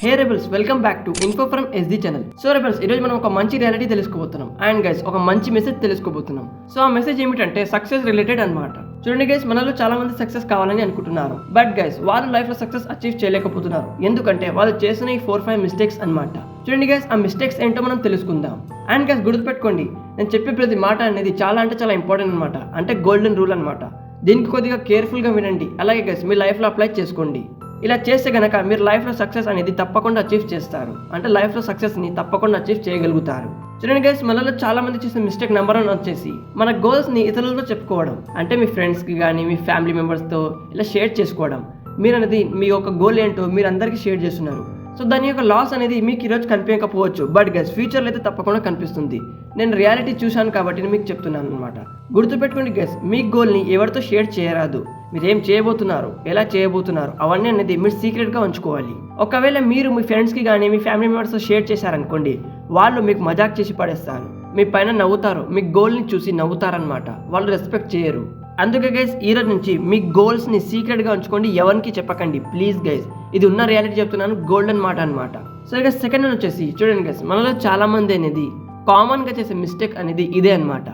Hey rebels welcome back to info from SD channel so rebels ఈరోజు మనం ఒక మంచి రియాలిటీ తెలుసుకోబోతున్నాం. అండ్ గైస్ ఒక మంచి మెసేజ్ తెలుసుకోబోతున్నాం. సో ఆ మెసేజ్ ఏమిటంటే సక్సెస్ రిలేటెడ్ అనమాట చూడండి గైస్ మనలో చాలా మంది సక్సెస్ కావాలని అనుకుంటున్నారు. బట్ గైస్ వాళ్ళు లైఫ్లో సక్సెస్ అచీవ్ చేయలేకపోతున్నారు. ఎందుకంటే వాళ్ళు చేసిన ఈ ఫోర్ ఫైవ్ మిస్టేక్స్ అన్నమాట. చూడండి గైస్ ఆ మిస్టేక్స్ ఏంటో మనం తెలుసుకుందాం. అండ్ గైస్ గుర్తుపెట్టుకోండి నేను చెప్పే ప్రతి మాట అనేది చాలా అంటే చాలా ఇంపార్టెంట్ అనమాట అంటే గోల్డెన్ రూల్ అన్నమాట. దీనికి కొద్దిగా కేర్ఫుల్గా వినండి. అలాగే గైస్ మీ లైఫ్లో అప్లై చేసుకోండి. ఇలా చేస్తే గనక మీరు లైఫ్లో సక్సెస్ అనేది తప్పకుండా అచీవ్ చేస్తారు. అంటే లైఫ్లో సక్సెస్ని తప్పకుండా అచీవ్ చేయగలుగుతారు. చూడండి గైస్ మనలో చాలా మంది చేసిన మిస్టేక్ నెంబర్ వన్ వచ్చేసి మన గోల్స్ని ఇతరులతో చెప్పుకోవడం. అంటే మీ ఫ్రెండ్స్కి కానీ మీ ఫ్యామిలీ మెంబర్స్తో ఇలా షేర్ చేసుకోవడం. మీరు అనేది మీ యొక్క గోల్ ఏంటో మీరు అందరికీ షేర్ చేస్తున్నారు. సో దాని యొక్క లాస్ అనేది మీకు ఈరోజు కనిపించకపోవచ్చు. బట్ గైస్ ఫ్యూచర్లో అయితే తప్పకుండా కనిపిస్తుంది. నేను రియాలిటీ చూశాను కాబట్టి మీకు చెప్తున్నాను అనమాట గుర్తుపెట్టుకోండి గైస్ మీ గోల్ని ఎవరితో షేర్ చేయరాదు. మీరు ఏం చేయబోతున్నారు? ఎలా చేయబోతున్నారు? అవన్నీ అనేది మీరు సీక్రెట్గా ఉంచుకోవాలి. ఒకవేళ మీరు మీ ఫ్రెండ్స్కి కానీ మీ ఫ్యామిలీ మెంబర్స్తో షేర్ చేశారనుకోండి వాళ్ళు మీకు మజాక్ చేసి పడేస్తారు. మీ పైన నవ్వుతారు. మీ గోల్ని చూసి నవ్వుతారనమాట వాళ్ళు రెస్పెక్ట్ చేయరు. అందుకే గైస్ ఈ రోజు నుంచి మీ గోల్స్ని సీక్రెట్గా ఉంచుకోండి. ఎవరికి చెప్పకండి. ప్లీజ్ గైస్ ఇది ఉన్న రియాలిటీ చెప్తున్నాను. గోల్డెన్ మాట అనమాట సో ఇక సెకండ్ వచ్చేసి చూడండి గైస్ మనలో చాలామంది అనేది కామన్గా చేసే మిస్టేక్ అనేది ఇదే అనమాట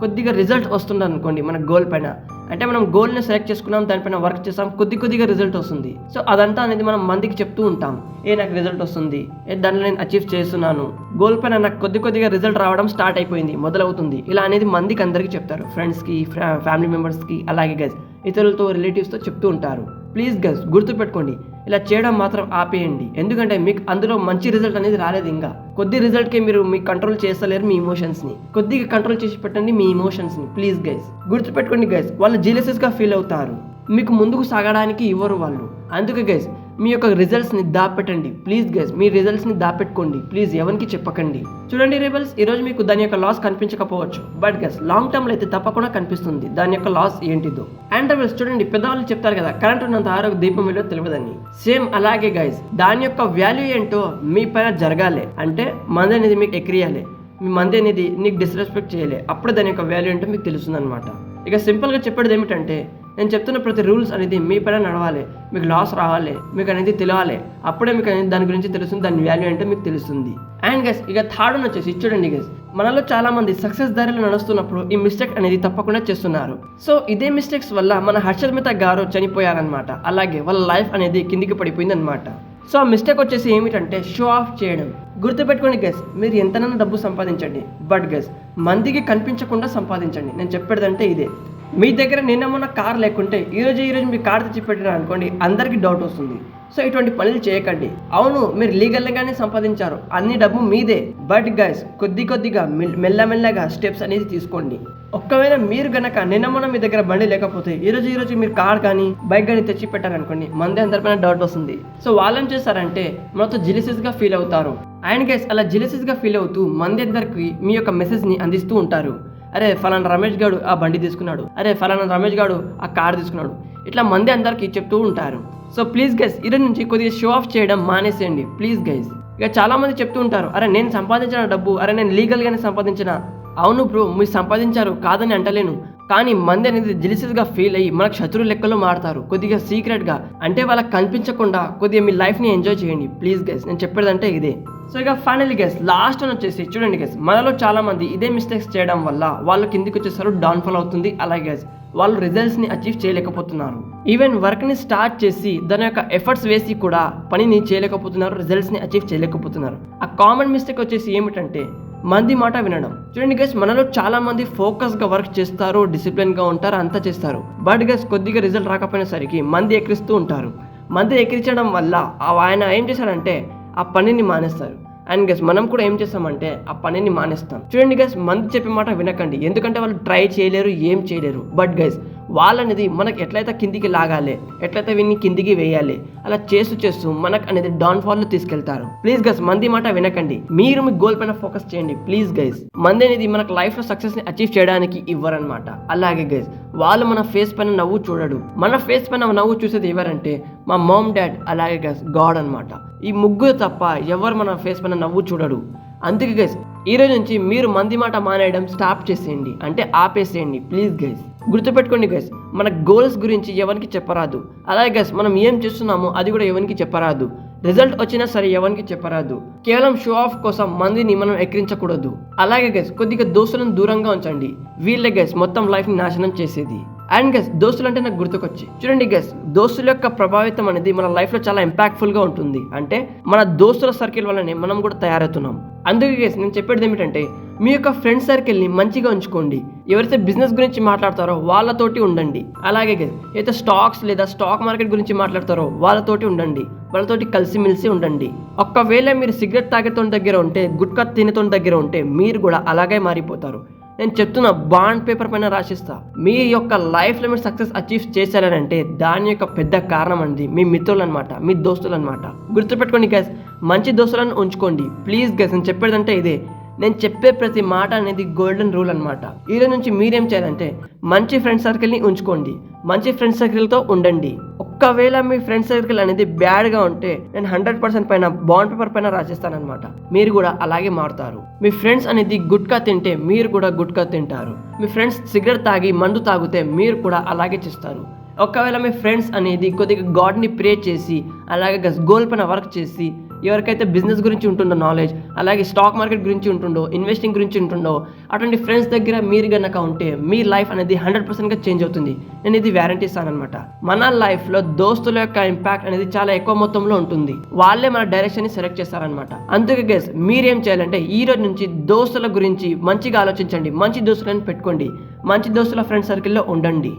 కొద్దిగా రిజల్ట్ వస్తుంది అనుకోండి మన గోల్ పైన. అంటే మనం గోల్ని సెలెక్ట్ చేసుకున్నాం దానిపైన వర్క్ చేస్తాం కొద్ది కొద్దిగా రిజల్ట్ వస్తుంది. సో అదంతా అనేది మనం మందికి చెప్తూ ఉంటాం. ఏ నాకు రిజల్ట్ వస్తుంది. ఏ దాంట్లో నేను అచీవ్ చేస్తున్నాను. గోల్ పైన నాకు కొద్ది కొద్దిగా రిజల్ట్ రావడం స్టార్ట్ అయిపోయింది మొదలవుతుంది. ఇలా అనేది మందికి అందరికీ చెప్తారు. ఫ్రెండ్స్కి ఫ్యామిలీ మెంబర్స్కి అలాగే గైస్ ఇతరులతో రిలేటివ్స్తో చెప్తూ ఉంటారు. ప్లీజ్ గైస్ గుర్తుపెట్టుకోండి. ఇలా చేయడం మాత్రం ఆపేయండి. ఎందుకంటే మీకు అందులో మంచి రిజల్ట్ అనేది రాలేదు ఇంకా. కొద్ది రిజల్ట్కే మీరు మీ కంట్రోల్ చేస్తలేరు మీ ఎమోషన్స్ని కొద్దిగా కంట్రోల్ చేసి పెట్టండి మీ ఎమోషన్స్ని ప్లీజ్ గైస్ గుర్తుపెట్టుకోండి గైస్ వాళ్ళు జీలసెస్గా ఫీల్ అవుతారు. మీకు ముందుకు సాగడానికి ఇవ్వరు వాళ్ళు. అందుకే గైస్ మీ యొక్క రిజల్ట్స్ని దాపెట్టండి. ప్లీజ్ గైస్ మీ రిజల్ట్స్ని దాపెట్టుకోండి. ప్లీజ్ ఎవరికి చెప్పకండి. చూడండి రిబల్స్ ఈరోజు మీకు దాని యొక్క లాస్ కనిపించకపోవచ్చు. బట్ గైస్ లాంగ్ టర్మ్లో అయితే తప్పకుండా కనిపిస్తుంది. దాని యొక్క లాస్ ఏంటిదో. అండ్ రిబల్స్ చూడండి పెద్దవాళ్ళు చెప్తారు కదా కరెంట్ ఉన్నంత ఆరోగ్య దీపం విలువ తెలియదని సేమ్ అలాగే గైస్ దాని యొక్క వాల్యూ ఏంటో మీ పైన జరగాలి. అంటే మంది అనేది మీకు ఎక్రియాలి మీ మంది అనేది నీకు డిస్రెస్పెక్ట్ చేయలే. అప్పుడు దాని యొక్క వాల్యూ ఏంటో మీకు తెలుస్తుంది అనమాట ఇక సింపుల్గా చెప్పేది ఏమిటంటే నేను చెప్తున్న ప్రతి రూల్స్ అనేది మీ పైన నడవాలి. మీకు లాస్ రావాలి. మీకు అనేది తెలియాలి అప్పుడే మీకు అనేది దాని గురించి తెలుస్తుంది. దాని వాల్యూ అంటే మీకు తెలుస్తుంది. అండ్ గెస్ ఇక థర్డ్ వన్ వచ్చేసి చూడండి గెస్ మనలో చాలా మంది సక్సెస్ దారిలో నడుస్తున్నప్పుడు ఈ మిస్టేక్ అనేది తప్పకుండా చేస్తున్నారు. సో ఇదే మిస్టేక్స్ వల్ల మన హర్షద్ గారు చనిపోయారనమాట అలాగే వాళ్ళ లైఫ్ అనేది కిందికి పడిపోయింది అనమాట సో ఆ మిస్టేక్ వచ్చేసి ఏమిటంటే షో ఆఫ్ చేయడం. గుర్తుపెట్టుకోండి గెస్ మీరు ఎంతనైనా డబ్బు సంపాదించండి. బట్ గెస్ మందికి కనిపించకుండా సంపాదించండి. నేను చెప్పేదంటే ఇదే. మీ దగ్గర నిన్న మొన్న కార్ లేకుంటే ఈరోజు ఈరోజు మీ కార్ తెచ్చి పెట్టినా అనుకోండి అందరికీ డౌట్ వస్తుంది. సో ఇటువంటి పనులు చేయకండి. అవును మీరు లీగల్గానే సంపాదించారు. అన్ని డబ్బు మీదే. బట్ గైస్ కొద్ది కొద్దిగా మెల్లమెల్లగా స్టెప్స్ అనేది తీసుకోండి. ఒక్కవేళ మీరు గనక నిన్న మొన్న మీ దగ్గర బండి లేకపోతే ఈ రోజు మీరు కార్ కానీ బైక్ కానీ తెచ్చి పెట్టారనుకోండి మంది అందరిపైన డౌట్ వస్తుంది. సో వాళ్ళు ఏం చేస్తారంటే మనతో జిలిసిస్గా ఫీల్ అవుతారు. అండ్ గైస్ అలా జిలిసిస్గా ఫీల్ అవుతూ మంది అందరికి మీ యొక్క మెసేజ్ని అందిస్తూ ఉంటారు. అరే ఫలానా రమేష్ గాడు ఆ బండి తీసుకున్నాడు. అరే ఫలానా రమేష్ గాడు ఆ కార్ తీసుకున్నాడు. ఇట్లా మంది అందరికీ చెప్తూ ఉంటారు. సో ప్లీజ్ గైస్ ఈరోజు నుంచి కొద్దిగా షో ఆఫ్ చేయడం మానేసేయండి. ప్లీజ్ గైస్ ఇక చాలా మంది చెప్తూ ఉంటారు అరే నేను సంపాదించిన డబ్బు అరే నేను లీగల్గానే సంపాదించిన. అవును బ్రో మీరు సంపాదించారు కాదని అంటలేను. కానీ మంది అనేది జిలిసిస్గా ఫీల్ అయ్యి మనకు శత్రు లెక్కలో మారుతారు. కొద్దిగా సీక్రెట్గా అంటే వాళ్ళకి కనిపించకుండా కొద్దిగా మీ లైఫ్ని ఎంజాయ్ చేయండి. ప్లీజ్ గైస్ నేను చెప్పేదంటే ఇదే. సో ఇక ఫైనల్ గైస్ లాస్ట్ అని వచ్చేసి చూడండి గైస్ మనలో చాలామంది ఇదే మిస్టేక్స్ చేయడం వల్ల వాళ్ళు కిందికి వచ్చేసారు డౌన్ఫాల్ అవుతుంది. అలాగే వాళ్ళు రిజల్ట్స్ని అచీవ్ చేయలేకపోతున్నారు. ఈవెన్ వర్క్ని స్టార్ట్ చేసి దాని యొక్క ఎఫర్ట్స్ వేసి కూడా పనిని చేయలేకపోతున్నారు రిజల్ట్స్ని అచీవ్ చేయలేకపోతున్నారు. ఆ కామన్ మిస్టేక్ వచ్చేసి ఏమిటంటే మంది మాట వినడం. చూడండి గైస్ మనలో చాలా మంది ఫోకస్గా వర్క్ చేస్తారు డిసిప్లిన్గా ఉంటారు అంతా చేస్తారు. బట్ గైస్ కొద్దిగా రిజల్ట్ రాకపోయిన సరికి మంది ఎక్కిరిస్తూ ఉంటారు. మంది ఎక్కిరించడం వల్ల ఆ ఆయన ఏం చేశారంటే ఆ పనిని మానేస్తారు. అండ్ గెస్ మనం కూడా ఏం చేస్తామంటే ఆ పనిని మానేస్తాం. చూడండి గైస్ మంది చెప్పే మాట వినకండి. ఎందుకంటే వాళ్ళు ట్రై చేయలేరు ఏం చేయలేరు. బట్ గైస్ వాళ్ళనేది మనకు ఎట్లయితే కిందికి లాగాలి ఎట్లయితే వీన్ని కిందికి వేయాలి అలా చేస్తూ చేస్తూ మనకు అనేది డౌన్ఫాల్లో తీసుకెళ్తారు. ప్లీజ్ గైస్ మంది మాట వినకండి. మీరు మీ గోల్ పైన ఫోకస్ చేయండి. ప్లీజ్ గైస్ మంది అనేది మనకు లైఫ్లో సక్సెస్ని అచీవ్ చేయడానికి ఇవ్వరనమాట అలాగే గైస్ వాళ్ళు మన ఫేస్ పైన నవ్వు చూడడు. మన ఫేస్ పైన నవ్వు చూసేది ఎవరంటే మా మామ్ డాడ్ అలాగే గైస్ గాడ్ అనమాట ఈ ముగ్గురు తప్ప ఎవరు మన ఫేస్ పైన నవ్వు చూడడు. అందుకే గైస్ ఈ రోజు నుంచి మీరు మంది మాట మానేయడం స్టాప్ చేసేయండి. అంటే ఆపేసేయండి. ప్లీజ్ గైస్ గుర్తుపెట్టుకోండి గైస్ మన గోల్స్ గురించి ఎవరికి చెప్పరాదు. అలాగే గైస్ మనం ఏం చేస్తున్నామో అది కూడా ఎవరికి చెప్పరాదు. రిజల్ట్ వచ్చినా సరే ఎవరికి చెప్పరాదు. కేవలం షో ఆఫ్ కోసం మందిని మనం ఎక్కిరించకూడదు. అలాగే గైస్ కొద్దిగా దోస్తులను దూరంగా ఉంచండి. వీళ్ళే గైస్ మొత్తం లైఫ్ని నాశనం చేసేది. అండ్ గెస్ దోస్తులు అంటే నాకు గుర్తుకొచ్చి చూడండి గెస్ దోస్తుల యొక్క ప్రభావితం అనేది మన లైఫ్లో చాలా ఇంపాక్ట్ఫుల్గా ఉంటుంది. అంటే మన దోస్తుల సర్కిల్ వల్లనే మనం కూడా తయారవుతున్నాం. అందుకే గెస్ నేను చెప్పేది ఏమిటంటే మీ యొక్క ఫ్రెండ్ సర్కిల్ని మంచిగా ఉంచుకోండి. ఎవరైతే బిజినెస్ గురించి మాట్లాడతారో వాళ్ళతోటి ఉండండి. అలాగే గెస్ అయితే స్టాక్స్ లేదా స్టాక్ మార్కెట్ గురించి మాట్లాడతారో వాళ్ళతోటి ఉండండి. వాళ్ళతోటి కలిసిమెలిసి ఉండండి. ఒక్కవేళ మీరు సిగరెట్ తాగేతోని దగ్గర ఉంటే గుట్కా తినేతోని దగ్గర ఉంటే మీరు కూడా అలాగే మారిపోతారు. నేను చెప్తున్న బాండ్ పేపర్ పైన రాసిస్తా. మీ యొక్క లైఫ్లో మీరు సక్సెస్ అచీవ్ చేశారనంటే దాని యొక్క పెద్ద కారణం అండి మీ మిత్రులు అనమాట మీ దోస్తులు అనమాట గుర్తుపెట్టుకోండి గ్యాస్ మంచి దోస్తులను ఉంచుకోండి. ప్లీజ్ గ్యాస్ నేను చెప్పేదంటే ఇదే. నేను చెప్పే ప్రతి మాట అనేది గోల్డెన్ రూల్ అనమాట ఈరోజు నుంచి మీరేం చేయాలంటే మంచి ఫ్రెండ్ సర్కిల్ని ఉంచుకోండి. మంచి ఫ్రెండ్ సర్కిల్తో ఉండండి. ఒక్కవేళ మీ ఫ్రెండ్ సర్కిల్ అనేది బ్యాడ్గా ఉంటే నేను హండ్రెడ్ పర్సెంట్ పైన బాండ్ పేపర్ పైన రాసిస్తానమాట మీరు కూడా అలాగే మారుతారు. మీ ఫ్రెండ్స్ అనేది గుట్కా తింటే మీరు కూడా గుట్కా తింటారు. మీ ఫ్రెండ్స్ సిగరెట్ తాగి మందు తాగితే మీరు కూడా అలాగే చేస్తారు. ఒకవేళ మీ ఫ్రెండ్స్ అనేది కొద్దిగా గాడ్ని ప్రే చేసి అలాగే గోల్ పైన వర్క్ చేసి ఎవరికైతే బిజినెస్ గురించి ఉంటుందో నాలెడ్జ్ అలాగే స్టాక్ మార్కెట్ గురించి ఉంటుండో ఇన్వెస్టింగ్ గురించి ఉంటుండో అటువంటి ఫ్రెండ్స్ దగ్గర మీరు గనక ఉంటే మీ లైఫ్ అనేది హండ్రెడ్ పర్సెంట్గా చేంజ్ అవుతుంది. నేను ఇది వ్యారంటీ ఇస్తాను అనమాట మన లైఫ్లో దోస్తుల యొక్క ఇంపాక్ట్ అనేది చాలా ఎక్కువ మొత్తంలో ఉంటుంది. వాళ్ళే మన డైరెక్షన్ని సెలెక్ట్ చేస్తారనమాట అందుకే గెస్ మీరేం చేయాలంటే ఈ రోజు నుంచి దోస్తుల గురించి మంచిగా ఆలోచించండి. మంచి దోస్తులను పెట్టుకోండి. మంచి దోస్తుల ఫ్రెండ్ సర్కిల్లో ఉండండి.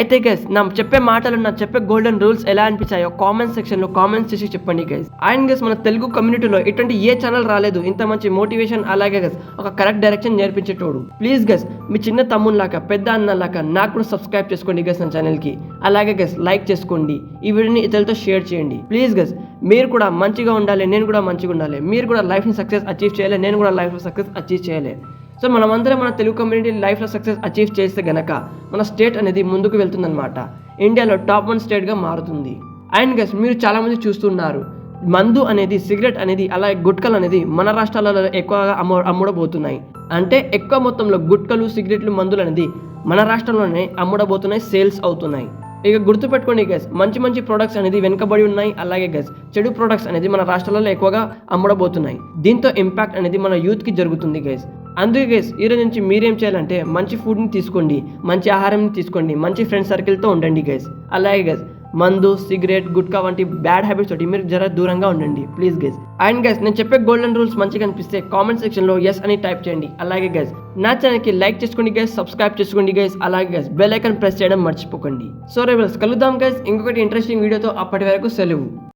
అయితే గైస్ నా చెప్పే మాటలు నా చెప్పే గోల్డెన్ రూల్స్ ఎలా అనిపించాయో కామెంట్ సెక్షన్లో కామెంట్స్ చేసి చెప్పండి గైస్ అండ్ గైస్ మన తెలుగు కమ్యూనిటీలో ఇటువంటి ఏ ఛానల్ రాలేదు ఇంత మంచి మోటివేషన్ అలాగే గైస్ ఒక కరెక్ట్ డైరెక్షన్ నేర్పించేటోడు. ప్లీజ్ గైస్ మీ చిన్న తమ్ముళ్ళలాగా పెద్ద అన్నలాగా నాకు కూడా సబ్స్క్రైబ్ చేసుకోండి గైస్ నా ఛానల్కి. అలాగే గైస్ లైక్ చేసుకోండి. ఈ వీడియోని ఇతరులతో షేర్ చేయండి. ప్లీజ్ గైస్ మీరు కూడా మంచిగా ఉండాలి నేను కూడా మంచిగా ఉండాలి. మీరు కూడా లైఫ్ని సక్సెస్ అచీవ్ చేయాలి నేను కూడా లైఫ్ సక్సెస్ అచీవ్ చేయాలి. సో మనమందరం మన తెలుగు కమ్యూనిటీ లైఫ్లో సక్సెస్ అచీవ్ చేస్తే గనక మన స్టేట్ అనేది ముందుకు వెళ్తుందన్నమాట. ఇండియాలో టాప్ వన్ స్టేట్గా మారుతుంది. అండ్ గస్ మీరు చాలామంది చూస్తున్నారు మందు అనేది సిగరెట్ అనేది అలాగే గుట్కలు అనేది మన రాష్ట్రాలలో ఎక్కువగా అమ్మ అమ్ముడబోతున్నాయి. అంటే ఎక్కువ మొత్తంలో గుట్కలు సిగరెట్లు మందులు అనేది మన రాష్ట్రంలోనే అమ్ముడబోతున్నాయి సేల్స్ అవుతున్నాయి. ఇక గుర్తుపెట్టుకోండి గస్ మంచి మంచి ప్రొడక్ట్స్ అనేది వెనుకబడి ఉన్నాయి అలాగే గస్ చెడు ప్రొడక్ట్స్ అనేది మన రాష్ట్రాలలో ఎక్కువగా అమ్ముడబోతున్నాయి. దీంతో ఇంపాక్ట్ అనేది మన యూత్కి జరుగుతుంది గైస్ అందుకే గైస్ ఈ రోజు నుంచి మీరేం చేయాలంటే మంచి ఫుడ్ని తీసుకోండి మంచి ఆహారం తీసుకోండి మంచి ఫ్రెండ్ సర్కిల్తో ఉండండి గైస్ అలాగే గైస్ మందు సిగరెట్ గుట్కా వంటి బ్యాడ్ హ్యాబిట్స్ తోటి మీరు జర దూరంగా ఉండండి ప్లీజ్ గైస్ అండ్ గైస్ నేను చెప్పే గోల్డెన్ రూల్స్ మంచిగా అనిపిస్తే కామెంట్ సెక్షన్లో ఎస్ అని టైప్ చేయండి. అలాగే గైస్ నా ఛానల్కి లైక్ చేసుకోండి గైస్ సబ్స్క్రైబ్ చేసుకోండి గైస్ అలాగే గైస్ బెల్ ఐకన్ ప్రెస్ చేయడం మర్చిపోకండి. సో రేపు కలుద్దాం గైస్ ఇంకొకటి ఇంట్రెస్టింగ్ వీడియోతో అప్పటి వరకు సెలవు.